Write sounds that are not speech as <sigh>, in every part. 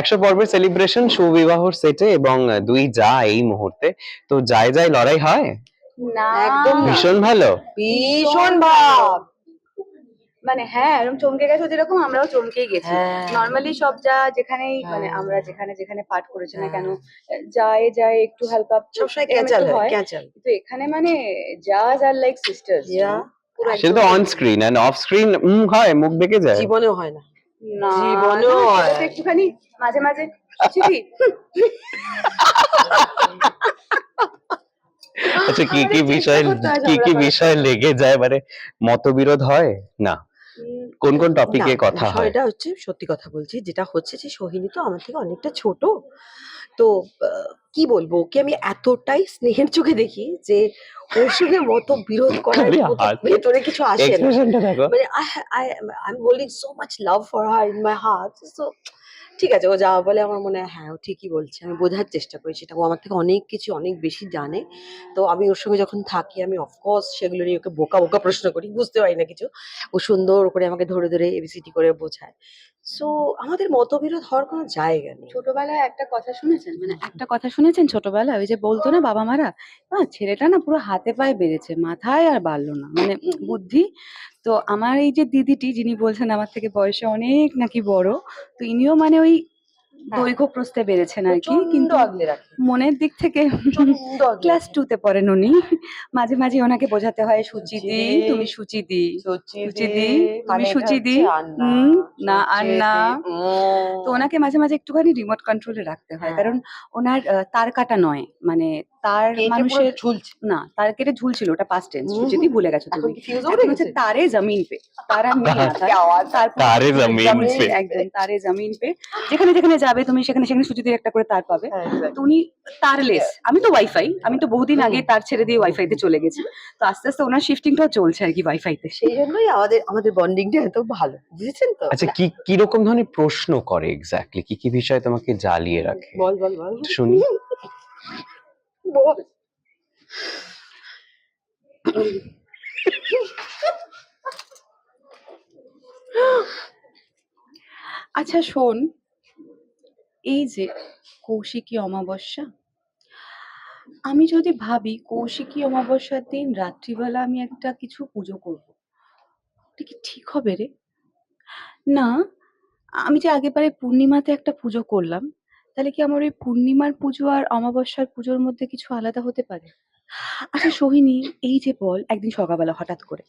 একশো পর্বের সেলিব্রেশন সুবিবাহর সেটে এবং দুই যা এই মুহূর্তে। তো যায় যায় লড়াই হয়? না। একদম ভীষণ ভালো? ভীষণ ভাব মানে হ্যাঁ এরকম চমকে গেছো যেরকম আমরাও চমকেই গেছি। হ্যাঁ। নর্মালি সব যা যেখানেই মানে হ্যাঁ। আমরা যেখানে যেখানে পাঠ করেছি না হ্যাঁ। কেন যায় যায় একটু হালকা সবসময় ক্যাচাল একটু হয় ক্যাচাল। কিন্তু এখানে মানে জাজ আর লাইক সিস্টার্স পুরো সেটা তো on screen and off screen হয় মুখ দেখে যায়। জীবনেও হয় না। জীবনেও একটুখানি মাঝে মাঝে চিঠি আচ্ছা কি কি বিষয় কি কি বিষয় লেগে যায়? মানে মতবিরোধ হয়? না। কোন কোন টপিকে কথা হয়? এটা হচ্ছে সত্যি কথা বলছি যেটা হচ্ছে যে সোহিনী তো আমার থেকে অনেকটা ছোট। তো কি বলব ওকে আমি এতটাই স্নেহের চোখে দেখি যে ওর সঙ্গে মত বিরোধ করার। ভেতরে কিছু আসে না। মানে I I am holding so much love for her in my heart so ঠিক আছে ও যা বলে আমার মনে হয় হ্যাঁ ও ঠিকই বলছে আমি বোঝার চেষ্টা করি সেটা ও আমার থেকে অনেক কিছু অনেক বেশি জানে। তো আমি ওর সঙ্গে যখন থাকি আমি অফকোর্স সেগুলো নিয়ে ওকে বোকা বোকা প্রশ্ন করি বুঝতে পারি না কিছু। ও সুন্দর করে আমাকে ধরে ধরে এবিসিটি করে বোঝায়। সো আমাদের মতবিরোধ হওয়ার কোনো জায়গা নেই। ছোটবেলায় একটা কথা শুনেছেন? মানে একটা কথা শুনেছেন ছোটবেলায়? ওই যে বলতো না বাবা মারা "আ, ছেলেটা না পুরো হাতে পায়ে বেড়েছে মাথায় আর বাড়লো না। মানে বুদ্ধি তো আমার এই যে দিদিটি, যিনি বলছেন আমার থেকে বয়সে অনেক নাকি বড়, তো ইনিও মানে ওই দৈর্ঘ্য প্রস্থে বেড়েছেন আর কি কিন্তু মনের দিক থেকে ক্লাস টু তে পড়েন উনি মাঝে মাঝে ওনাকে বোঝাতে হয় সুচিদি সুচিদি, তুমি সুচিদি সুচিদি, সুচিদি, তুমি মানে এটা সুচিদি? না, আর না। তো ওনাকে মাঝে মাঝে একটুখানি রিমোট কন্ট্রোলে রাখতে হয় হ্যাঁ। কারণ ওনার তার কাটা নয় মানে তার মানুষের ঝুলছে না তার কেটে ঝুলছিল ওটা পাস্ট টেন্স। যদি ভুলে গেছো তুমি কি এখন হচ্ছে তারে জমিন পে তারা <laughs> তারে জমিন জমিন পে। একদম তারে জমিন পে যেখানে যেখানে যাবে তুমি সেখানে সেখানে সুচিতির একটা করে তার পাবে। হ্যাঁ, তো উনি তারলেস। আমি তো ওয়াইফাই আমি তো বহুদিন। আগে তার ছেড়ে দিয়ে ওয়াইফাইতে চলে গেছি। তো আস্তে আস্তে ওনার শিফটিংটাও চলছে আর কি ওয়াইফাইতে সেই জন্যই আমাদের আমাদের বন্ডিংটা এত ভালো বুঝেছেন তো? আচ্ছা কি কি রকম ধরনের প্রশ্ন করে এক্স্যাক্টলি কি কি বিষয় তোমাকে জ্বালিয়ে রাখে? বল বল বল। শুনি। <laughs> বল। আচ্ছা শোন এই যে কৌশিকী অমাবস্যা, আমি যদি ভাবি কৌশিকী অমাবস্যার দিন রাত্রিবেলা আমি একটা কিছু পুজো করব, এটা কি ঠিক হবে রে? না, আমি যে আগেবারে পূর্ণিমাতে একটা পুজো করলাম, তাহলে কি আমার ওই পূর্ণিমার পুজো আর অমাবস্যার পুজোর মধ্যে কিছু আলাদা হতে পারে? আচ্ছা সোহিনী, এই যে বল একদিন সকালবেলা হঠাৎ করে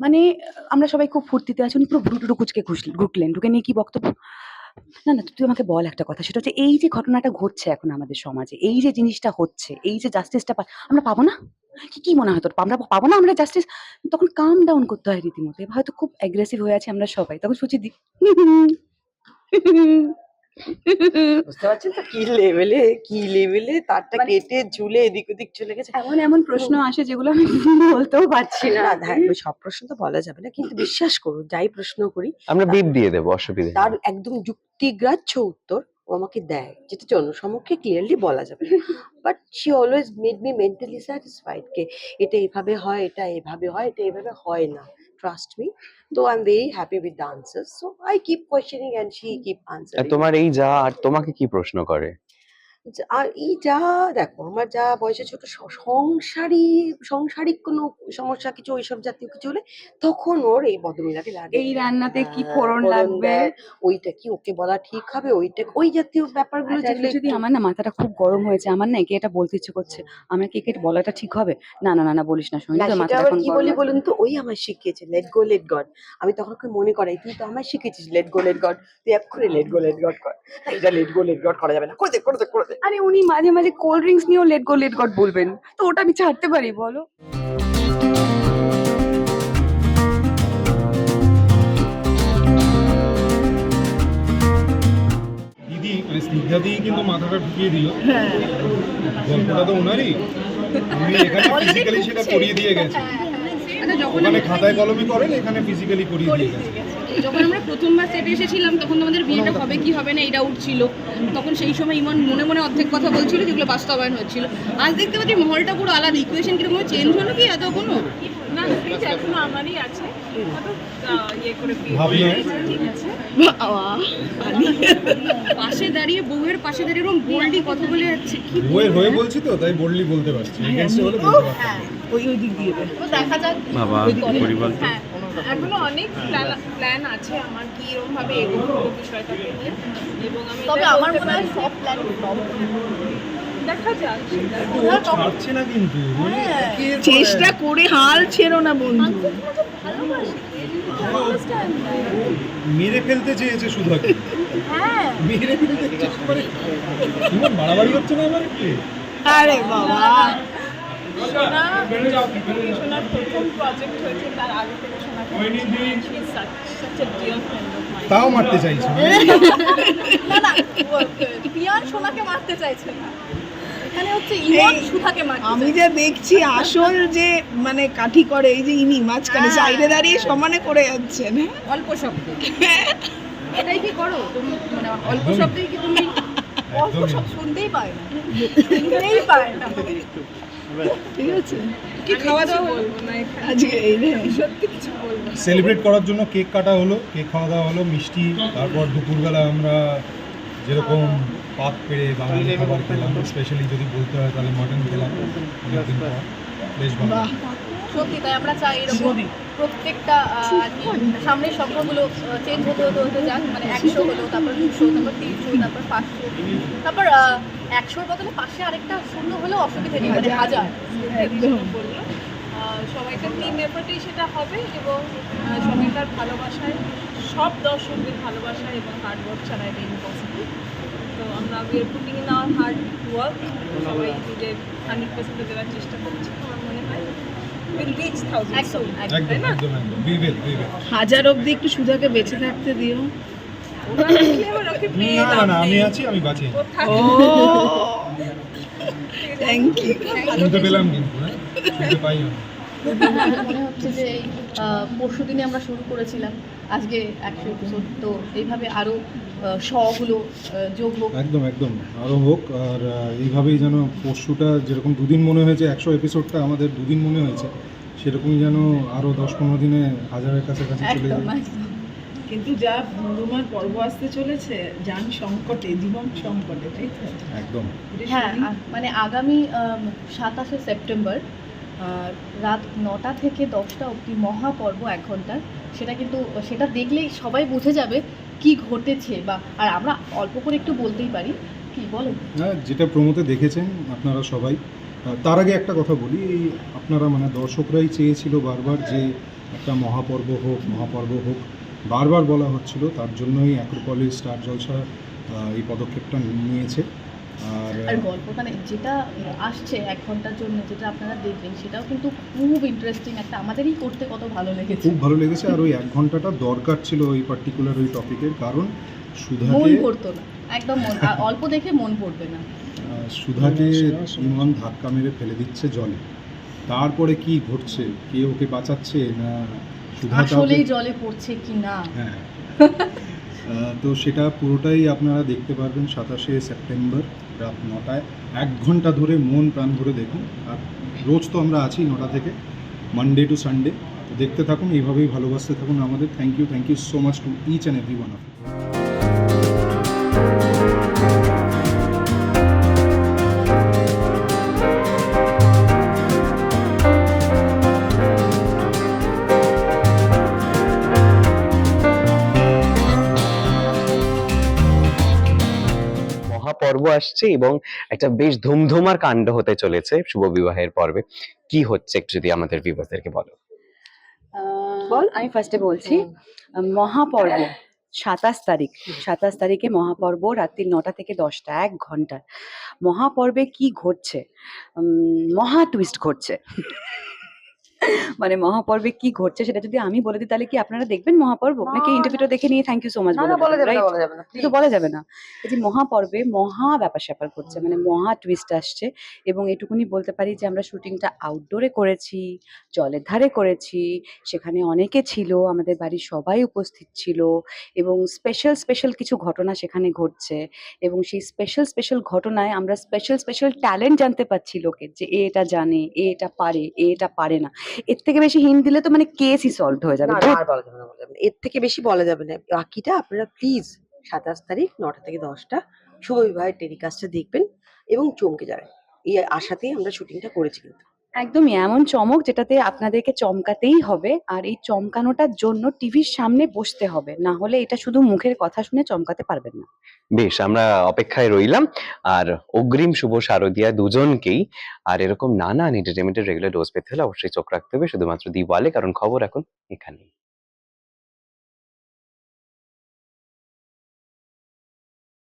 মানে আমরা সবাই খুব ফুর্তিতে আছি, উনি পুরো ভুরুটুরু কুচকে ঘুষল- ঢুকলেন ঢুকে নিয়ে কি বক্তব্য? না না, তুই আমাকে বল একটা কথা। সেটা হচ্ছে এই যে ঘটনাটা ঘটছে এখন আমাদের সমাজে, এই যে জিনিসটা হচ্ছে, এই যে জাস্টিসটা আমরা পাবো না? কি কি মনে হয় তোর? আমরা পাবো না আমরা জাস্টিস তখন কাম ডাউন করতে হয় রীতিমতো। হয়তো খুব অ্যাগ্রেসিভ হয়ে আছে আমরা সবাই। তখন সুচি দি <laughs> বুঝতে পারছেন তো? কি লেভেলে কি লেভেলে তারটা মানে- কেটে ঝুলে এদিক ওদিক চলে গেছে। এমন এমন প্রশ্ন আসে যেগুলো আমি বলতেও পারছি না। হ্যাঁ সব প্রশ্ন তো বলা যাবে না কিন্তু বিশ্বাস করুন যাই প্রশ্ন করি আমরা বিপ দিয়ে দেবো অসুবিধা তার একদম যুক্তিগ্রাহ্য উত্তর ও আমাকে দেয় যেটা জনসমক্ষে ক্লিয়ারলি বলা যাবে but she always made me mentally satisfied কে এটা এভাবে হয় এটা এভাবে হয় এটা এভাবে হয় না। ট্রাস্ট মি তো I am very happy with the answer so I keep questioning and she keep আর তোমার এই যা আর তোমাকে কি প্রশ্ন করে? আর এই যা দেখো আমার যা বয়সে ছোট সংসারী সংসারিক কোনো সমস্যা কিছু ওইসব জাতীয় কিছু হলে তখন ওর এই বদমিলাটি লাগে। এই রান্নাতে কি হ্যাঁ, ফোড়ন লাগবে? ওইটা কি ওকে বলা ঠিক হবে ওইটা ওই জাতীয় ব্যাপারগুলো আচ্ছা, যেগুলো যদি আমার না মাথাটা খুব গরম হয়েছে আমার না একে এটা বলতে ইচ্ছে করছে আমার কি এটা বলাটা ঠিক হবে? না না না না বলিস না শুনি তো মাথাটা এখন কি বলি বলুন তো? ওই আমার শিখিয়েছে লেট গো লেট গড আমি তখন ওকে মনে করাই তুই তো আমায় শিখেছিস লেট গো লেট গড তুই এক্ষুনি লেট গো লেট গড কর। এটা লেট গো লেট গড করা যাবে না। করে দে করে দে করে দে। আরে উনি মাঝে মাঝে কোল্ড ড্রিঙ্কস নিয়েও লেট গো লেট গড বলবেন। তো ওটা আমি ছাড়তে পারি বলো। দিদি মানে স্নিগ্ধা দিই কিন্তু মাথাটা ঢুকিয়ে দিল। গল্পটা তো ওনারই। উনি এখানে ফিজিক্যালি সেটা করিয়ে দিয়ে গেছে। ওখানে খাতায় কলমে করেন এখানে ফিজিক্যালি করিয়ে দিয়ে গেছে। যখন আমরা প্রথমবার সেটে এসেছিলাম তখন আমাদের বিয়েটা হবে কি হবে না এটা উঠছিল। তখন সেই সময় ইমন মনে মনে অর্ধেক কথা বলছিল যেগুলো বাস্তবায়ন হচ্ছিল। আজ দেখতে পাচ্ছি মহলটা পুরো আলাদা। ইকুয়েশন কীরকম চেঞ্জ হলো কি এত কোনো? না এখনও আমারই আছে। ইয়ে দিয়ে পাশে দাঁড়িয়ে বউয়ের পাশে দাঁড়িয়ে এরকম বোল্ডি কথা বলে যাচ্ছে কি বইয়ের হয়ে বলছি তো তাই বললি বলতে পারছি। এগেনস্টে হলে বলতে পারতাম না। দেখা যাক বাবা পরিবার হ্যাঁ। এখনও অনেক প্ল্যান আছে আমার কি এরকম ভাবে এগোবো বিষয়টাকে নিয়ে। এবং আমি তবে আমার মনে হয় সব প্ল্যান ফ্লপ দেখা যাক ছাড়ছে না কিন্তু একের পর চেষ্টা করে হাল ছেড়ো না বন্ধু। মেরে ফেলতে চেয়েছে সুধাকে। হ্যাঁ। মেরে ফেলতে বাড়াবাড়ি হচ্ছে না একটু আরে বাবা। সোনার প্রথম প্রজেক্ট হয়েছে তার আগে থেকে তাও <laughs> মারতে চাইছে? না না পিয়ান সোনাকে মারতে চাইছে না। আমি। যে দেখছি আসল যে মানে কাঠি করে এই যে ইনি মাঝখানে হ্যাঁ। সাইডে দাঁড়িয়ে সমানে করে যাচ্ছেন। হ্যাঁ? অল্প শব্দ। এটাই কি করো? তুমি মানে অল্প শব্দেই কি তুমি অল্প। সব শুনতেই পায় না? শুনতেই পায় না। ঠিক আছে। কি খাওয়া দাওয়া? হলো? বলব না এখানে। আজকে এই রে সত্যি কিছু বলব সেলিব্রেট করার জন্য কেক কাটা হলো কেক খাওয়া দাওয়া হলো মিষ্টি তারপর দুপুরবেলা আমরা যেরকম পাক পেড়ে বাঙালি খাবার খেলাম স্পেশালি যদি বলতে হয় তাহলে মটন খেলাম অনেকদিন পর। বেশ ভালো। সত্যি তাই আমরা চাই এরকম প্রত্যেকটা সামনের সংখ্যাগুলো চেঞ্জ হতে হতে হতে যাক মানে একশো হলো তারপর দুশো তারপর তিনশো তারপর পাঁচশো তারপর একশোর বদলে পাশে আরেকটা শূন্য হলেও অসুবিধা নেই মানে হাজার। একদম। সবাইকার টিম এফোর্টেই সেটা হবে এবং সবাইকার ভালোবাসায় সব দর্শকদের ভালোবাসায় এবং হার্ড ওয়ার্ক ছাড়া এটা ইম্পসিবল তো আমরা we are putting in our hard work সবাই নিজের হান্ড্রেড পার্সেন্ট দেওয়ার চেষ্টা করছি আমার মনে হয়। হাজার অব্দি একটু সুধাকে বেঁচে থাকতে দিও। না না আমি আছি আমি বাঁচি। ও থ্যাংক ইউ শুনতে পেলাম কিন্তু হ্যাঁ? শুনতে পাই মনে হচ্ছে যে পরশু দিনে আমরা শুরু করেছিলাম আজকে একশো এপিসোড তো এইভাবে আরও শগুলো যোগ হোক। একদম একদম আরও হোক আর এইভাবেই যেন পরশুটা যেরকম দুদিন মনে হয়েছে একশো এপিসোডটা আমাদের দুদিন মনে হয়েছে সেরকমই যেন আরও দশ পনেরো দিনে হাজারের কাছাকাছি চলে যায়। কিন্তু যা ধুমধুমার পর্ব আসতে চলেছে যান সংকটে জীবন সংকটে তাই তো? একদম। হ্যাঁ মানে আগামী সাতাশে সেপ্টেম্বর রাত নটা থেকে দশটা অবধি মহাপর্ব এক ঘণ্টার। সেটা কিন্তু সেটা দেখলেই সবাই বুঝে যাবে কি ঘটেছে বা আর আমরা অল্প করে একটু বলতেই পারি। কি বলো? না যেটা প্রমোতে দেখেছেন আপনারা সবাই তার আগে একটা কথা বলি এই আপনারা মানে দর্শকরাই চেয়েছিল বারবার যে একটা মহাপর্ব হোক মহাপর্ব হোক বারবার বলা হচ্ছিল তার জন্যই অ্যাক্রোপলিস স্টার জলসা এই পদক্ষেপটা নিয়েছে। আর গল্প মানে যেটা আসছে এক ঘণ্টার জন্য যেটা আপনারা দেখবেন সেটাও কিন্তু খুব ইন্টারেস্টিং একটা আমাদেরই করতে কত ভালো লেগেছে। খুব ভালো লেগেছে আর ওই এক ঘন্টাটা দরকার ছিল ওই পার্টিকুলার ওই টপিকের কারণ মন পড়তো না একদম মন অল্প দেখে মন পড়বে না। সুধাকে ইমন ধাক্কা মেরে ফেলে দিচ্ছে জলে। তারপরে কি ঘটছে? কে ওকে বাঁচাচ্ছে না সুধা আসলেই জলে পড়ছে কি না হ্যাঁ তো সেটা পুরোটাই আপনারা দেখতে পারবেন সাতাশে সেপ্টেম্বর রাত নটায়। এক ঘণ্টা ধরে মন প্রাণ ধরে দেখুন। আর রোজ তো আমরা আছি নটা থেকে মানডে টু সানডে দেখতে থাকুন এইভাবেই ভালোবাসতে থাকুন আমাদের। Thank you thank you so much to each and every one of মহাপর্ব আসছে এবং একটা বেশ ধুমধুমার কাণ্ড হতে চলেছে শুভ বিবাহের পর্বে। কি হচ্ছে একটু যদি আমাদের ভিউয়ারদেরকে বলো? বল। আমি ফার্স্টে বলছি মহাপর্ব সাতাশ তারিখ। সাতাশ তারিখে মহাপর্ব রাত্রি নটা থেকে দশটা এক ঘণ্টা। মহাপর্বে কি ঘটছে? উম, মহা টুইস্ট ঘটছে। মানে মহাপর্বে কি ঘটছে সেটা যদি আমি বলে দিই তাহলে কি আপনারা দেখবেন মহাপর্ব? নাকি ইন্টারভিউটা দেখে নিয়ে থ্যাংক ইউ সো মাচ বলা যাবে না কিন্তু বলা যাবে না এই যে মহাপর্বে মহা ব্যাপার স্যাপার করছে মানে মহা টুইস্ট আসছে এবং এটুকুনি বলতে পারি যে আমরা শুটিংটা আউটডোরে করেছি জলের ধারে করেছি সেখানে অনেকে ছিল আমাদের বাড়ির সবাই উপস্থিত ছিল এবং স্পেশাল স্পেশাল কিছু ঘটনা সেখানে ঘটছে এবং সেই স্পেশাল স্পেশাল ঘটনায় আমরা স্পেশাল স্পেশাল ট্যালেন্ট জানতে পারছি লোকের যে এ এটা জানে এ এটা পারে এ এটা পারে না। এর থেকে বেশি হিন্ট দিলে তো মানে কেসই সলভ হয়ে যাবে। বলা যাবে না এর থেকে বেশি বলা যাবে না। বাকিটা আপনারা প্লিজ সাতাশ তারিখ নটা থেকে দশটা শুভ বিবাহের টেলিকাস্টটা দেখবেন এবং চমকে যাবেন। এই আশাতেই আমরা শুটিংটা করেছি কিন্তু। একদমই এমন চমক যেটাতে আপনাদেরকে চমকাতেই হবে, আর এই চমকানোটার জন্য টিভির সামনে বসতে হবে। না হলে এটা শুধু মুখের কথা শুনে চমকাতে পারবেন না। বেশ, আমরা অপেক্ষায় রইলাম, আর অগ্রিম শুভ শারদিয়া দুজনকেই, আর এরকম নানা এন্টারটেনমেন্টের রেগুলার ডোজ পেতে হলে অবশ্যই চোখ রাখতে হবে, শুধুমাত্র দিওয়ালে, কারণ খবর এখন এখানেই।